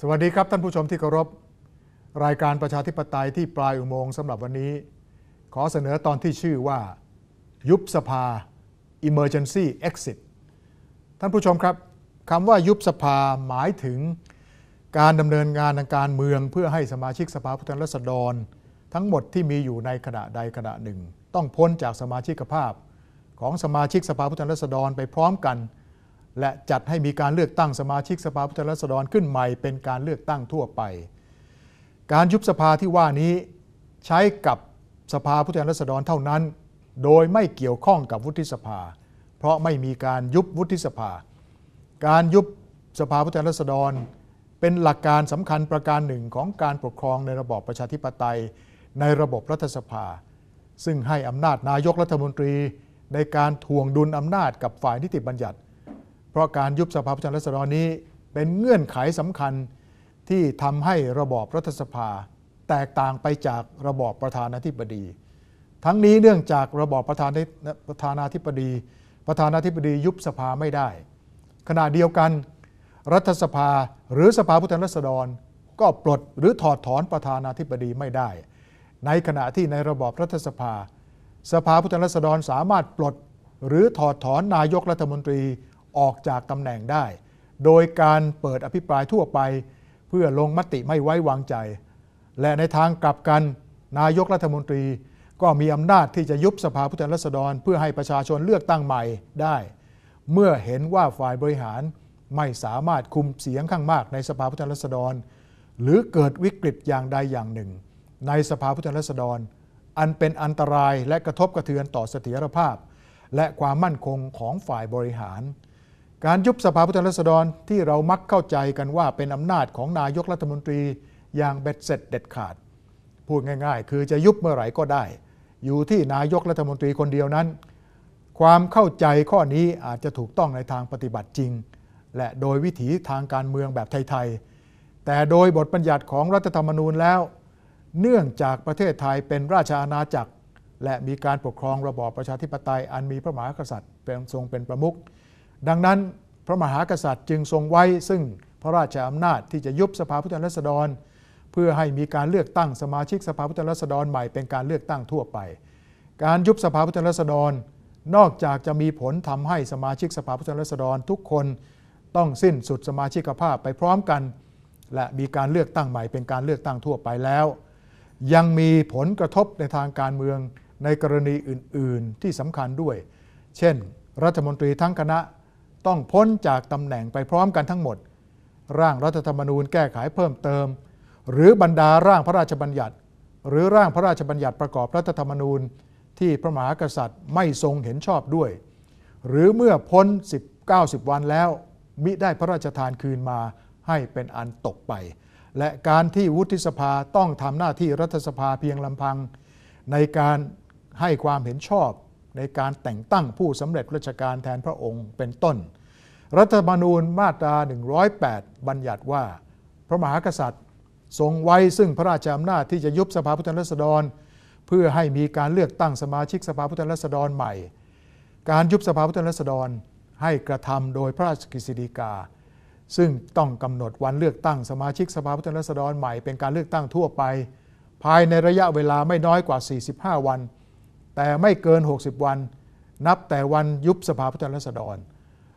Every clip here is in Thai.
สวัสดีครับท่านผู้ชมที่เคารพ รายการประชาธิปไตยที่ปลายอุโมงค์สำหรับวันนี้ ขอเสนอตอนที่ชื่อว่า ยุบสภา Emergency Exit ท่านผู้ชมครับคำว่ายุบสภาหมายถึงการดำเนินงานทางการเมือง เพื่อให้สมาชิกสภาผู้แทนราษฎร ทั้งหมดที่มีอยู่ในขณะใดขณะหนึ่ง ต้องพ้นจากสมาชิกภาพ ของสมาชิกสภาผู้แทนราษฎรไปพร้อมกัน และจัดให้มีการเลือกตั้งสมาชิกสภาผู้แทนราษฎรขึ้นใหม่เป็นการเลือกตั้งทั่วไป การยุบสภาที่ว่านี้ใช้กับสภาผู้แทนราษฎรเท่านั้น โดยไม่เกี่ยวข้องกับวุฒิสภา เพราะไม่มีการยุบวุฒิสภา การยุบสภาผู้แทนราษฎร เป็นหลักการสำคัญประการหนึ่งของการปกครองในระบอบประชาธิปไตย ในระบบรัฐสภา ซึ่งให้อำนาจนายกรัฐมนตรี ในการทวงดุลอำนาจกับฝ่ายนิติบัญญัติ เพราะการยุบสภาผู้แทนราษฎรนี้เป็นเงื่อนไขสำคัญที่ทำให้ระบอบรัฐสภา แตกต่างไปจากระบอบประธานาธิบดี ทั้งนี้เนื่องจากระบอบประธานาประธานาธิบดี ประธานาธิบดียุบสภาไม่ได้ ขณะเดียวกัน รัฐสภาหรือสภาผู้แทนราษฎร ก็ปลดหรือถอดถอนประธานาธิบดีไม่ได้ ในขณะที่ในระบอบรัฐสภา สภาผู้แทนราษฎรสามารถปลดหรือถอดถอนนายกรัฐมนตรี ออกจากตำแหน่งได้ โดยการเปิดอภิปรายทั่วไป เพื่อลงมติไม่ไว้วางใจ และในทางกลับกันนายกรัฐมนตรี ก็มีอำนาจที่จะยุบสภาผู้แทนราษฎร เพื่อให้ประชาชนเลือกตั้งใหม่ได้ เมื่อเห็นว่าฝ่ายบริหารไม่สามารถคุมเสียงข้างมากในสภาผู้แทนราษฎร หรือเกิดวิกฤตอย่างใดอย่างหนึ่ง ในสภาผู้แทนราษฎร อันเป็นอันตรายและกระทบกระเทือนต่อเสถียรภาพ และความมั่นคงของฝ่ายบริหาร การยุบสภาผู้แทนราษฎรที่เรามักเข้าใจกันว่าเป็นอำนาจของนายกรัฐมนตรีอย่างเบ็ดเสร็จเด็ดขาด พูดง่าย ๆ คือจะยุบเมื่อไหร่ก็ได้ อยู่ที่นายกรัฐมนตรีคนเดียวนั้น ความเข้าใจข้อนี้อาจจะถูกต้องในทางปฏิบัติจริง และโดยวิถีทางการเมืองแบบไทยๆแต่โดยบทบัญญัติของรัฐธรรมนูญแล้ว เนื่องจากประเทศไทยเป็นราชอาณาจักร และมีการปกครองระบอบประชาธิปไตยอันมีพระมหากษัตริย์เป็นทรงเป็นประมุข ดังนั้นพระมหากษัตริย์จึงทรงไว้ ซึ่งพระราชอำนาจที่จะยุบสภาผู้แทนราษฎร เพื่อให้มีการเลือกตั้งสมาชิกสภาผู้แทนราษฎรใหม่เป็นการเลือกตั้งทั่วไป การยุบสภาผู้แทนราษฎร นอกจากจะมีผลทำให้สมาชิกสภาผู้แทนราษฎรทุกคนต้องสิ้นสุดสมาชิกภาพไปพร้อมกัน และมีการเลือกตั้งใหม่เป็นการเลือกตั้งทั่วไปแล้ว ยังมีผลกระทบในทางการเมืองในกรณีอื่น ๆ ที่สำคัญด้วย เช่น รัฐมนตรีทั้งคณะ ต้องพ้นจากตำแหน่งไปพร้อมกันทั้งหมด ร่างรัฐธรรมนูญแก้ไขเพิ่มเติม หรือบรรดาร่างพระราชบัญญัติ หรือร่างพระราชบัญญัติประกอบรัฐธรรมนูญ ที่พระมหากษัตริย์ไม่ทรงเห็นชอบด้วย หรือเมื่อพ้น10 90 วันแล้ว มิได้พระราชทานคืนมาให้เป็นอันตกไป และการที่วุฒิสภาต้องทำหน้าที่รัฐสภาเพียงลำพัง ในการให้ความเห็นชอบ ในการแต่งตั้งผู้สำเร็จราชการแทนพระองค์เป็นต้น รัฐธรรมนูญมาตรา 108 บัญญัติว่า พระมหากษัตริย์ทรงไว้ซึ่งพระราชอำนาจที่จะยุบสภาผู้แทนราษฎร เพื่อให้มีการเลือกตั้งสมาชิกสภาผู้แทนราษฎรใหม่ การยุบสภาผู้แทนราษฎรให้กระทำโดยพระราชกฤษฎีกา ซึ่งต้องกำหนดวันเลือกตั้งสมาชิกสภาผู้แทนราษฎรใหม่เป็นการเลือกตั้งทั่วไป ภายในระยะเวลาไม่น้อยกว่า 45 วัน แต่ไม่เกิน 60 วัน นับแต่วันยุบสภาผู้แทนราษฎร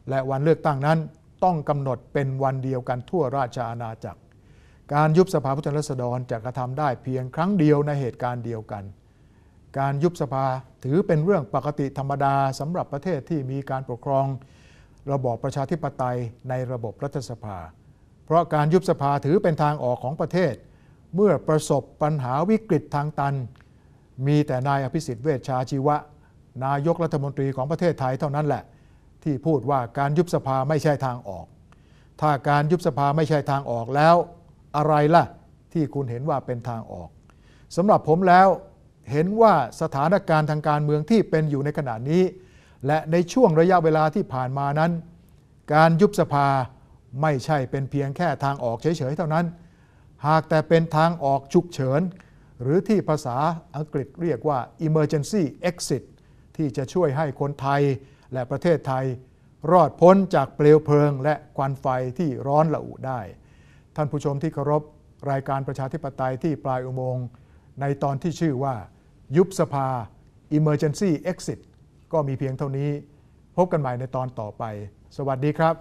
และวันเลือกตั้งนั้นต้องกำหนดเป็นวันเดียวกันทั่วราชอาณาจักร การยุบสภาผู้แทนราษฎรจะกระทำได้เพียงครั้งเดียวในเหตุการณ์เดียวกัน การยุบสภาถือเป็นเรื่องปกติธรรมดาสำหรับประเทศที่มีการปกครอง ระบอบประชาธิปไตยในระบบรัฐสภา เพราะการยุบสภาถือเป็นทางออกของประเทศ เมื่อประสบปัญหาวิกฤตทางตัน มีแต่นายอภิสิทธิ์เวชชาชีวะ นายกรัฐมนตรีของประเทศไทยเท่านั้นแหละ ที่พูดว่าการยุบสภาไม่ใช่ทางออก ถ้าการยุบสภาไม่ใช่ทางออกแล้ว อะไรล่ะที่คุณเห็นว่าเป็นทางออกสำหรับผมแล้วเห็นว่าสถานการณ์ทางการเมืองที่เป็นอยู่ในขณะนี้ และในช่วงระยะเวลาที่ผ่านมานั้น การยุบสภาไม่ใช่เป็นเพียงแค่ทางออกเฉยๆเท่านั้น หากแต่เป็นทางออกฉุกเฉิน หรือที่ภาษาอังกฤษเรียกว่า emergency exit ที่จะช่วยให้คนไทยและประเทศไทย รอดพ้นจากเปลวเพลิง และควันไฟที่ร้อนระอุได้ ท่านผู้ชมที่เคารพรายการประชาธิปไตยที่ปลายอุโมงค์ในตอนที่ชื่อว่า ยุบสภา Emergency Exit ก็มีเพียงเท่านี้ พบกันใหม่ในตอนต่อไป สวัสดีครับ